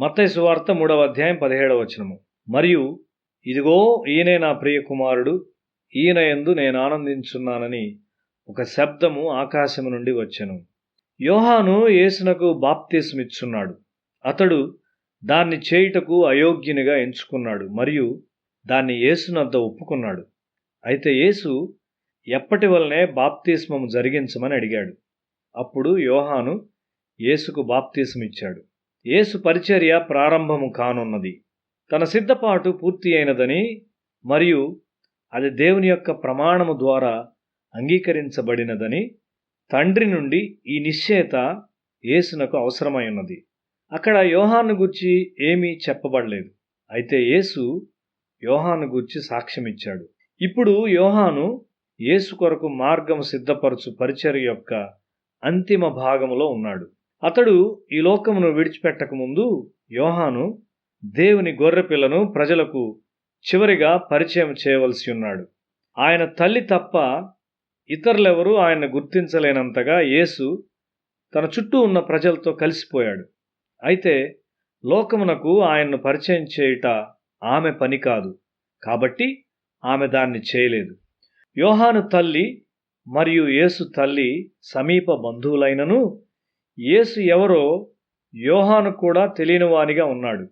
మత్తయి సువార్త మూడవ అధ్యాయం పదిహేడవ వచనము. మరియు ఇదిగో ఈయనే నా ప్రియ కుమారుడు ఈయన యందు నేను ఆనందించున్నానని ఒక శబ్దము ఆకాశము నుండి వచ్చెను. యోహాను యేసునకు బాప్తీసమిచ్చున్నాడు. అతడు దాన్ని చేయుటకు అయోగ్యునిగా ఎంచుకున్నాడు మరియు దాన్ని యేసునద్ద ఒప్పుకున్నాడు. అయితే యేసు ఎప్పటి వలనే బాప్తీస్మము జరిగించమని అడిగాడు. అప్పుడు యోహాను యేసుకు బాప్తీసమిచ్చాడు. యేసు పరిచర్య ప్రారంభము కానున్నది. తన సిద్ధపాటు పూర్తి అయినదని మరియు అది దేవుని యొక్క ప్రమాణము ద్వారా అంగీకరించబడినదని తండ్రి నుండి ఈ నిశ్చయత యేసునకు అవసరమై ఉన్నది అక్కడ యోహాను గుర్చి ఏమీ చెప్పబడలేదు. అయితే యేసు యోహాను గుర్చి సాక్ష్యమిచ్చాడు. ఇప్పుడు యోహాను యేసు కొరకు మార్గము సిద్ధపరచు పరిచర్య యొక్క అంతిమ భాగములో ఉన్నాడు. అతడు ఈ లోకమును విడిచిపెట్టక ముందు యోహాను దేవుని గొర్రెపిల్లను ప్రజలకు చివరిగా పరిచయం చేయవలసి ఉన్నాడు. ఆయన తల్లి తప్ప ఇతరులెవరూ ఆయన గుర్తించలేనంతగా యేసు తన చుట్టూ ఉన్న ప్రజలతో కలిసిపోయాడు. అయితే లోకమునకు ఆయన్ను పరిచయం చేయుట ఆమె పని కాదు. కాబట్టి ఆమె దాన్ని చేయలేదు. యోహాను తల్లి మరియు యేసు తల్లి సమీప బంధువులైనను యేసు ఎవరో యోహాను కూడా తెలియనివానిగా ఉన్నాడు.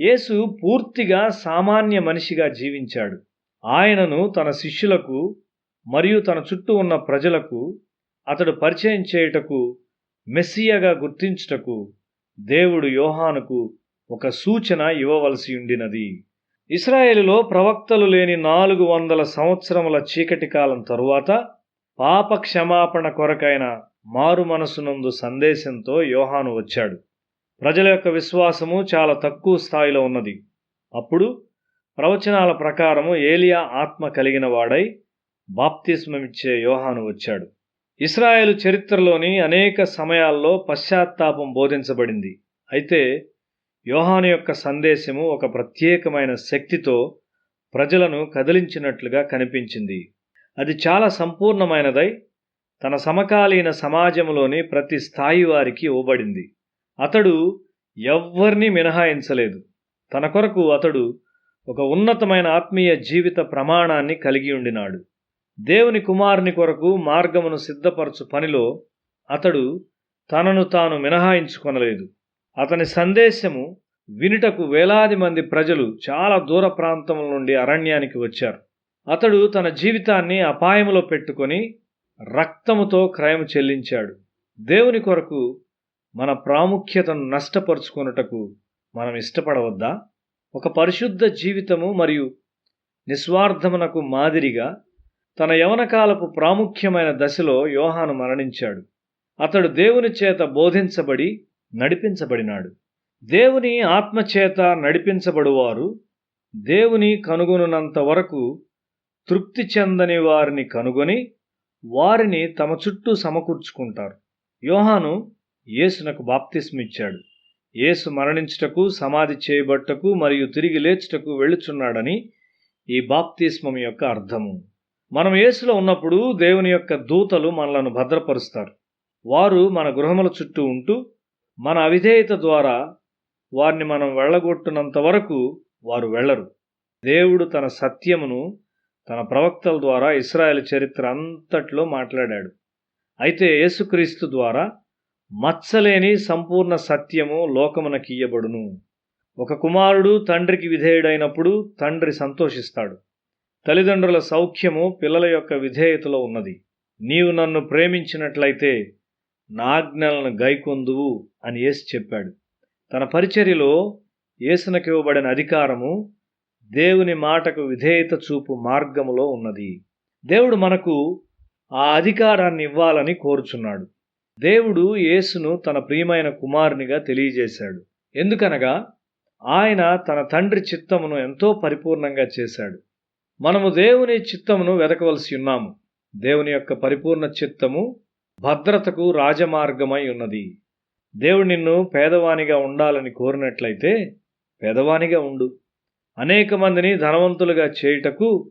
యేసు పూర్తిగా సామాన్య మనిషిగా జీవించాడు. ఆయనను తన శిష్యులకు మరియు తన చుట్టూ ఉన్న ప్రజలకు అతడు పరిచయం చేయుటకు మెస్సియగా గుర్తించుటకు దేవుడు యోహానుకు ఒక సూచన ఇవ్వవలసి ఉండినది. ఇస్రాయేలులో ప్రవక్తలు లేని నాలుగు వందల సంవత్సరముల చీకటి కాలం తరువాత పాప క్షమాపణ కొరకైన మారు మనసునందు సందేశంతో యోహాను వచ్చాడు. ప్రజల యొక్క విశ్వాసము చాలా తక్కువ స్థాయిలో ఉన్నది. అప్పుడు ప్రవచనాల ప్రకారము ఏలియా ఆత్మ కలిగిన వాడై బాప్తిస్మమిచ్చే యోహాను వచ్చాడు. ఇస్రాయేల్ చరిత్రలోని అనేక సమయాల్లో పశ్చాత్తాపం బోధించబడింది. అయితే యోహాను యొక్క సందేశము ఒక ప్రత్యేకమైన శక్తితో ప్రజలను కదిలించినట్లుగా కనిపించింది. అది చాలా సంపూర్ణమైనదై తన సమకాలీన సమాజంలోని ప్రతి స్థాయి వారికి ఇవ్వబడింది. అతడు ఎవ్వరినీ మినహాయించలేదు. తన కొరకు అతడు ఒక ఉన్నతమైన ఆత్మీయ జీవిత ప్రమాణాన్ని కలిగి ఉండినాడు. దేవుని కుమారుని కొరకు మార్గమును సిద్ధపరచు పనిలో అతడు తనను తాను మినహాయించుకొనలేదు. అతని సందేశము వినుటకు వేలాది మంది ప్రజలు చాలా దూర ప్రాంతముల నుండి అరణ్యానికి వచ్చారు. అతడు తన జీవితాన్ని అపాయములో పెట్టుకొని రక్తముతో క్రయం చెల్లించాడు. దేవుని కొరకు మన ప్రాముఖ్యతను నష్టపరుచుకొనుటకు మనం ఇష్టపడవద్దా? ఒక పరిశుద్ధ జీవితము మరియు నిస్వార్థమునకు మాదిరిగా తన యవనకాలపు ప్రాముఖ్యమైన దశలో యోహాను మరణించాడు. అతడు దేవుని చేత బోధించబడి నడిపించబడినాడు. దేవుని ఆత్మచేత నడిపించబడువారు దేవుని కనుగొనున్నంత వరకు తృప్తి చెందని వారిని కనుగొని వారిని తమ చుట్టూ సమకూర్చుకుంటారు. యోహాను యేసునకు బాప్తిస్మిచ్చాడు. యేసు మరణించుటకు సమాధి చేయబట్టకు మరియు తిరిగి లేచుటకు వెళ్ళుచున్నాడని ఈ బాప్తిస్మం యొక్క అర్థము. మనం యేసులో ఉన్నప్పుడు దేవుని యొక్క దూతలు మనలను భద్రపరుస్తారు. వారు మన గృహముల చుట్టూ ఉంటూ మన అవిధేయత ద్వారా వారిని మనం వెళ్ళగొట్టినంత వరకు వారు వెళ్ళరు. దేవుడు తన సత్యమును తన ప్రవక్తల ద్వారా ఇస్రాయల్ చరిత్ర అంతట్లో మాట్లాడాడు. అయితే యేసుక్రీస్తు ద్వారా మచ్చలేని సంపూర్ణ సత్యము లోకమునకియ్యబడును ఒక కుమారుడు తండ్రికి విధేయుడైనప్పుడు తండ్రి సంతోషిస్తాడు. తల్లిదండ్రుల సౌఖ్యము పిల్లల యొక్క విధేయతలో ఉన్నది. నీవు నన్ను ప్రేమించినట్లయితే నాజ్ఞలను గైకొందువు అని యేసు చెప్పాడు. తన పరిచర్యలో యేసునకు ఇవ్వబడిన అధికారము దేవుని మాటకు విధేయత చూపు మార్గములో ఉన్నది. దేవుడు మనకు ఆ అధికారాన్ని ఇవ్వాలని కోరుచున్నాడు. దేవుడు యేసును తన ప్రియమైన కుమారునిగా తెలియజేశాడు. ఎందుకనగా ఆయన తన తండ్రి చిత్తమును ఎంతో పరిపూర్ణంగా చేశాడు. మనము దేవుని చిత్తమును వెతకవలసి ఉన్నాము. దేవుని యొక్క పరిపూర్ణ చిత్తము భద్రతకు రాజమార్గమై ఉన్నది. దేవుడు నిన్ను పేదవానిగా ఉండాలని కోరినట్లయితే పేదవానిగా ఉండు. అనేక మందిని ధనవంతులుగా చేయుటకు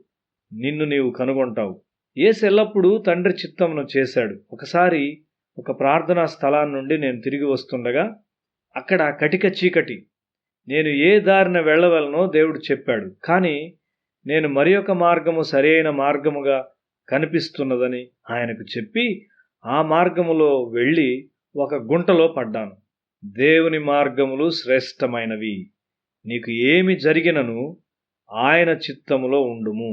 నిన్ను నీవు కనుగొంటావు. ఏసు ఎల్లప్పుడూ తండ్రి చిత్తమును చేశాడు. ఒకసారి ఒక ప్రార్థనా స్థలాన్ని నుండి నేను తిరిగి వస్తుండగా అక్కడ కటిక చీకటి. నేను ఏ దారిన వెళ్ళవలనో దేవుడు చెప్పాడు. కానీ నేను మరి ఒక మార్గము సరైన మార్గముగా కనిపిస్తున్నదని ఆయనకు చెప్పి ఆ మార్గములో వెళ్ళి ఒక గుంటలో పడ్డాను. దేవుని మార్గములు శ్రేష్టమైనవి. నీకు ఏమి జరిగినను ఆయన చిత్తములో ఉండుము.